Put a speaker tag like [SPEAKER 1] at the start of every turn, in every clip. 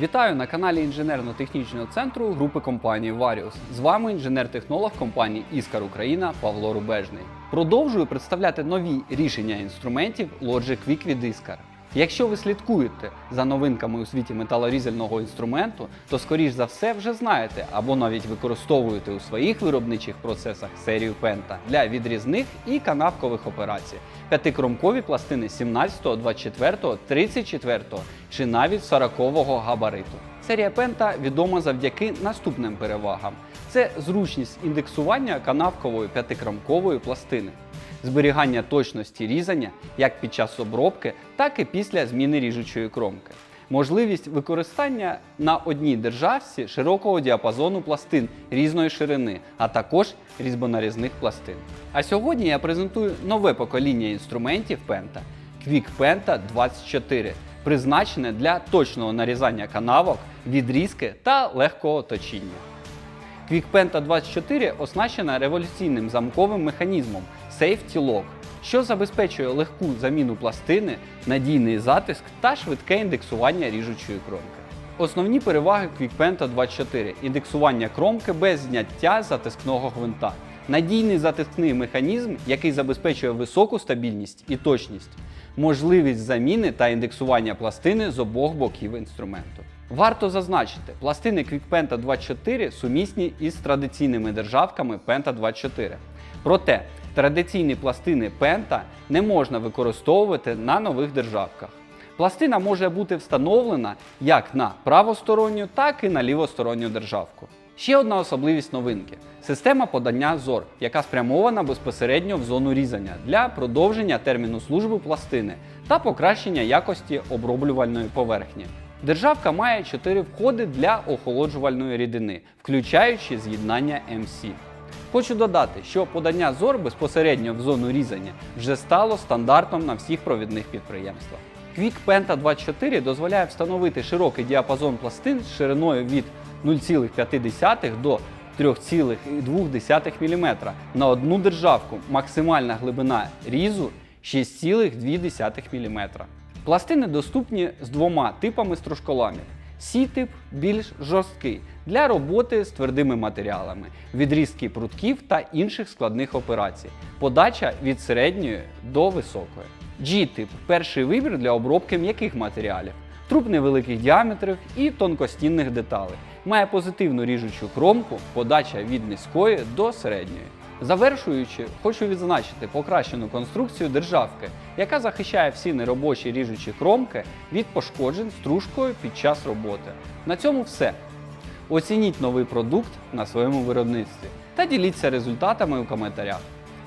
[SPEAKER 1] Вітаю на каналі інженерно-технічного центру групи компанії Varius. З вами інженер-технолог компанії Іскар Україна Павло Рубежний. Продовжую представляти нові рішення інструментів Logic Quick від Iskar. Якщо ви слідкуєте за новинками у світі металорізального інструменту, то скоріш за все вже знаєте або навіть використовуєте у своїх виробничих процесах серію Penta для відрізних і канавкових операцій. П'ятикромкові пластини 17, 24, 34 чи навіть 40 габариту. Серія Penta відома завдяки наступним перевагам: це зручність індексування канавкової п'ятикромкової пластини зберігання точності різання як під час обробки, так і після зміни ріжучої кромки. Можливість використання на одній державці широкого діапазону пластин різної ширини, а також різьбонарізних пластин. А сьогодні я презентую нове покоління інструментів Penta Quick Penta 24, призначене для точного нарізання канавок, відрізки та легкого точіння. QuickPenta 24 оснащена революційним замковим механізмом Safety Lock, що забезпечує легку заміну пластини, надійний затиск та швидке індексування ріжучої кромки. Основні переваги QuickPenta 24 індексування кромки без зняття затискного гвинта. Надійний затискний механізм, який забезпечує високу стабільність і точність, можливість заміни та індексування пластини з обох боків інструменту. Варто зазначити, пластини QuickPenta 24 сумісні із традиційними державками Penta 24. Проте традиційні пластини Penta не можна використовувати на нових державках. Пластина може бути встановлена як на правосторонню, так і на лівосторонню державку. Ще одна особливість новинки система подання ZOR, яка спрямована безпосередньо в зону різання для продовження терміну служби пластини та покращення якості оброблювальної поверхні. Державка має 4 входи для охолоджувальної рідини, включаючи з'єднання MC. Хочу додати, що подання ZOR безпосередньо в зону різання вже стало стандартом на всіх провідних підприємствах. Quick Penta 24 дозволяє встановити широкий діапазон пластин з шириною від 0,5 до 3,2 мм на одну державку. Максимальна глибина різу 6,2 мм. Пластини доступні з двома типами стружколамів. Сі-тип більш жорсткий для роботи з твердими матеріалами, відрізки прутків та інших складних операцій. Подача від середньої до високої. G-тип перший вибір для обробки м'яких матеріалів, труб невеликих діаметрів і тонкостінних деталей. Має позитивну ріжучу кромку, подача від низької до середньої. Завершуючи, хочу відзначити покращену конструкцію державки, яка захищає всі неробочі ріжучі кромки від пошкоджень стружкою під час роботи. На цьому все. Оцініть новий продукт на своєму виробництві та діліться результатами у коментарях.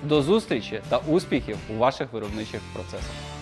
[SPEAKER 1] До зустрічі та успіхів у ваших виробничих процесах!